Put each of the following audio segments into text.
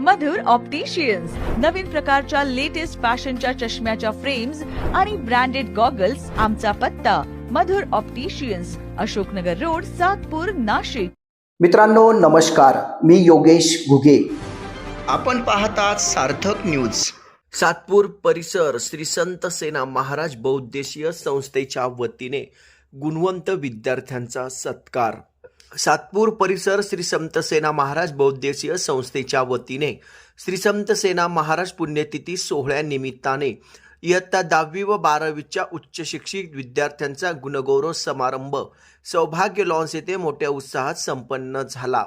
मधुर opticians नवीन प्रकारच्या latest फॅशनच्या चष्म्याच्या फ्रेम्स आणि ब्रँडेड गॉगल्स आमचा पत्ता. Madhur opticians Ashoknagar road Satpur Nashik. मित्रांनो नमस्कार. मी योगेश घुगे. आपण पाहतात सार्थक न्यूज सातपूर परिसर श्री संत सेना महाराज बहुद्देशीय संस्थेच्या वतीने गुणवंत विद्यार्थ्यांचा सत्कार. सातपूर परिसर श्री संत सेना महाराज बहुद्देशीय संस्थेच्या वतीने श्री संत सेना महाराज पुण्यतिथी सोहळ्यानिमित्ताने इयत्ता दहावी व बारावीच्या उच्च शिक्षित विद्यार्थ्यांचा गुणगौरव समारंभ सौभाग्य लॉन्स येथे मोठ्या उत्साहात संपन्न झाला.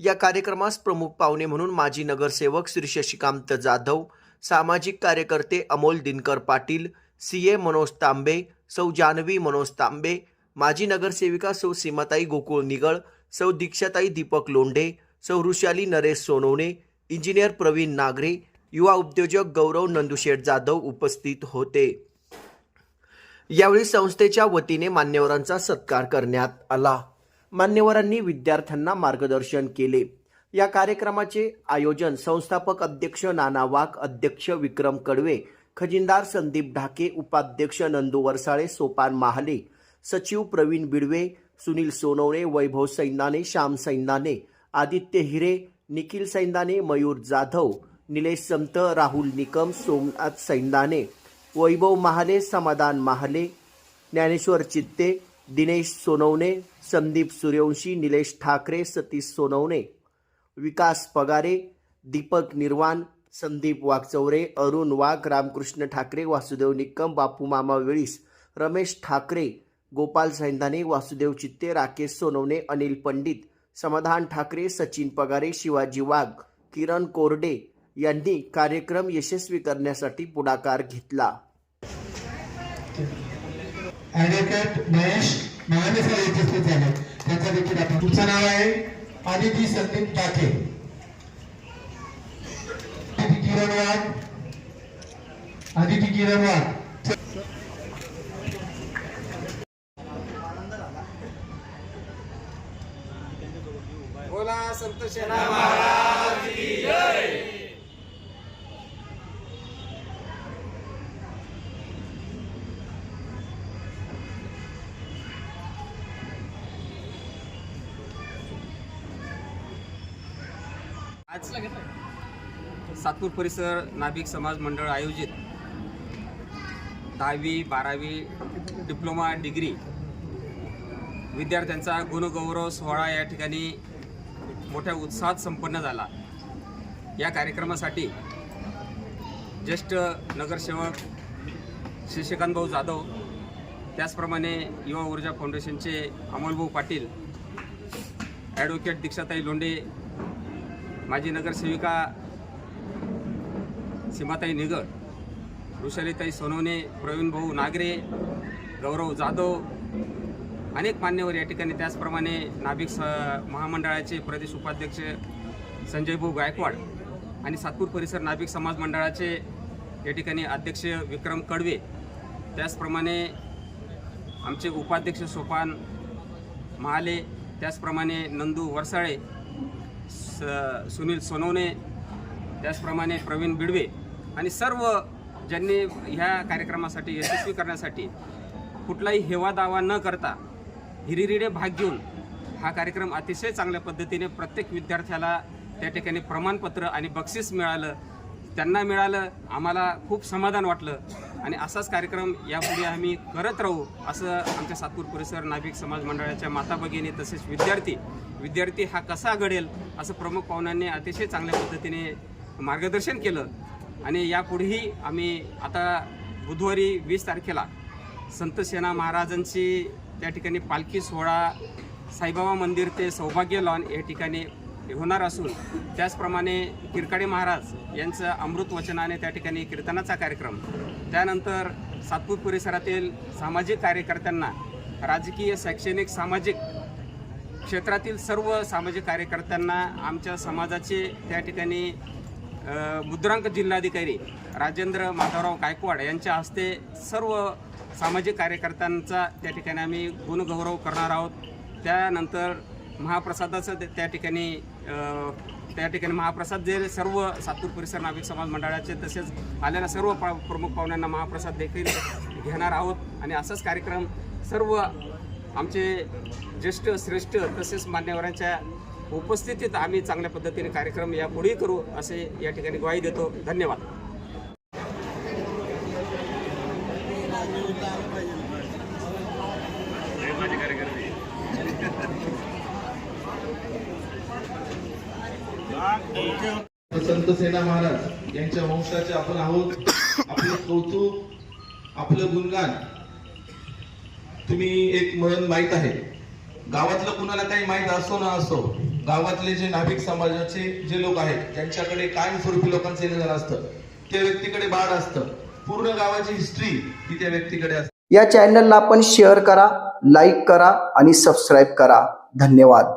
या कार्यक्रमास प्रमुख पाहुणे म्हणून माजी नगरसेवक श्री शशिकांत जाधव सामाजिक कार्यकर्ते अमोल दिनकर पाटील सी ए मनोज तांबे सौ जानवी मनोज तांबे माजी नगरसेविका सौ सीमाताई गोकुळ निगळ सौ दीक्षाताई दीपक लोंढे सौ ऋषाली नरेश सोनवणे इंजिनियर प्रवीण नागरे युवा उद्योजक गौरव नंदुशेठ जाधव उपस्थित होते. यावेळी संस्थेच्या वतीने मान्यवरांचा सत्कार करण्यात आला. मान्यवरांनी विद्यार्थ्यांना मार्गदर्शन केले. या कार्यक्रमाचे आयोजन संस्थापक अध्यक्ष नाना वाघ अध्यक्ष विक्रम कडवे खजिनदार संदीप ढाके उपाध्यक्ष नंदू वरसाळे सोपान महाले सचिव प्रवीण बिडवे सुनील सोनवणे वैभव सैन्याने श्याम सैन्याने आदित्य हिरे निखिल सैन्याने मयूर जाधव निलेश संत राहुल निकम सोमनाथ सैन्याने वैभव महाले समाधान महाले ज्ञानेश्वर चित्ते दिनेश सोनवणे संदीप सूर्यवंशी निलेश ठाकरे सतीश सोनवणे विकास पगारे दीपक निर्वाण संदीप वाघचौरे अरुण वाघ रामकृष्ण ठाकरे वासुदेव निकम बापू मामा वेळीस रमेश ठाकरे गोपाल सैंधाने वासुदेव चित्ते राकेश सोनवणे अनिल पंडित समाधान ठाकरे सचिन पगारे शिवाजी वाघ किरण कोरडे यांनी कार्यक्रम यशस्वी करण्यासाठी पुढाकार घेतला. तुमचं नाव आहे. संदीप टाके. किरण वाघ. आदिती किरण वाघ. बोला संत सेना आज सातपूर परिसर नाभिक समाज मंडळ आयोजित दहावी बारावी डिप्लोमा डिग्री. विद्यार्थ्यांचा गुणगौरव सोहळा या ठिकाणी मोठ्या उत्साहात संपन्न झाला. या कार्यक्रमासाठी ज्येष्ठ नगरसेवक श्री जाधव त्याचप्रमाणे युवा ऊर्जा फाउंडेशनचे अमोलभाऊ पाटील ॲडव्होकेट दीक्षाताई लोंढे माजी नगरसेविका सीमाताई निगड ऋषालीताई सोनवणे प्रवीणभाऊ नागरे गौरव जाधव अनेक मान्यवर या ठिकाणी. त्याचप्रमाणे नाभिक स महामंडळाचे प्रदेश उपाध्यक्ष संजय भाऊ गायकवाड आणि सातपूर परिसर नाभिक समाज मंडळाचे या ठिकाणी अध्यक्ष विक्रम कडवे. त्याचप्रमाणे आमचे उपाध्यक्ष सोपान महाले त्याचप्रमाणे नंदू वरसाळे स सुनील सोनवणे त्याचप्रमाणे प्रवीण बिडवे आणि सर्व ज्यांनी ह्या कार्यक्रमासाठी यशस्वी करण्यासाठी कुठलाही हेवा दावा न करता हिरिरिडे भाग घेऊन हा कार्यक्रम अतिशय चांगल्या पद्धतीने प्रत्येक विद्यार्थ्याला त्या ठिकाणी प्रमाणपत्र आणि बक्षीस मिळालं. त्यांना मिळालं आम्हाला खूप समाधान वाटलं. आणि असाच कार्यक्रम यापुढे आम्ही करत राहू असं आमच्या सातपूर परिसर नाभिक समाज मंडळाच्या माता भगिनी तसेच विद्यार्थी विद्यार्थी हा कसा घडेल असं प्रमुख पाहुण्यांनी अतिशय चांगल्या पद्धतीने मार्गदर्शन केलं. आणि यापुढेही आम्ही आता बुधवारी वीस तारखेला संत सेना महाराजांची त्या ठिकाणी पालखी सोहळा साईबाबा मंदिर ते सौभाग्य लॉन या ठिकाणी होणार असून त्याचप्रमाणे किरकाडे महाराज यांचं अमृत वचनाने त्या ठिकाणी कीर्तनाचा कार्यक्रम त्यानंतर सातपूर परिसरातील सामाजिक कार्यकर्त्यांना राजकीय शैक्षणिक सामाजिक क्षेत्रातील सर्व सामाजिक कार्यकर्त्यांना आमच्या समाजाचे त्या ठिकाणी मुद्रांक जिल्हाधिकारी राजेंद्र माधवराव गायकवाड यांच्या हस्ते सर्व सामाजिक कार्यकर्त्यांचा त्या ठिकाणी आम्ही गुणगौरव करणार आहोत. त्यानंतर महाप्रसादाचं ते- त्या ठिकाणी त्या ठिकाणी महाप्रसाद जे सर्व सातूर परिसर नाविक समाज मंडळाचे तसेच आलेल्या सर्व पा- प्रमुख पाहुण्यांना महाप्रसाद देखील घेणार आहोत. आणि असाच कार्यक्रम सर्व आमचे ज्येष्ठ श्रेष्ठ तसेच मान्यवरांच्या उपस्थितीत आम्ही चांगल्या पद्धतीने कार्यक्रम यापुढेही करू असे या ठिकाणी ग्वाही देतो. धन्यवाद. संत सेना महाराज यांच्या वंशाचे आपण आहोत. आपलं कौतुक आपलं गुणगान. तुम्ही एक म्हण माहीत आहे. गावातलं कुणाला काही माहीत असो ना असो गावातले जे नाभिक समाजाचे जे लोक आहेत त्यांच्याकडे कायमस्वरूपी लोकांचं निधन असतं. त्या व्यक्तीकडे बाळ असतं. पूर्ण गावाची हिस्ट्री ही त्या व्यक्तीकडे असते. या चॅनलला आपण शेअर करा लाईक करा आणि सबस्क्राईब करा. धन्यवाद.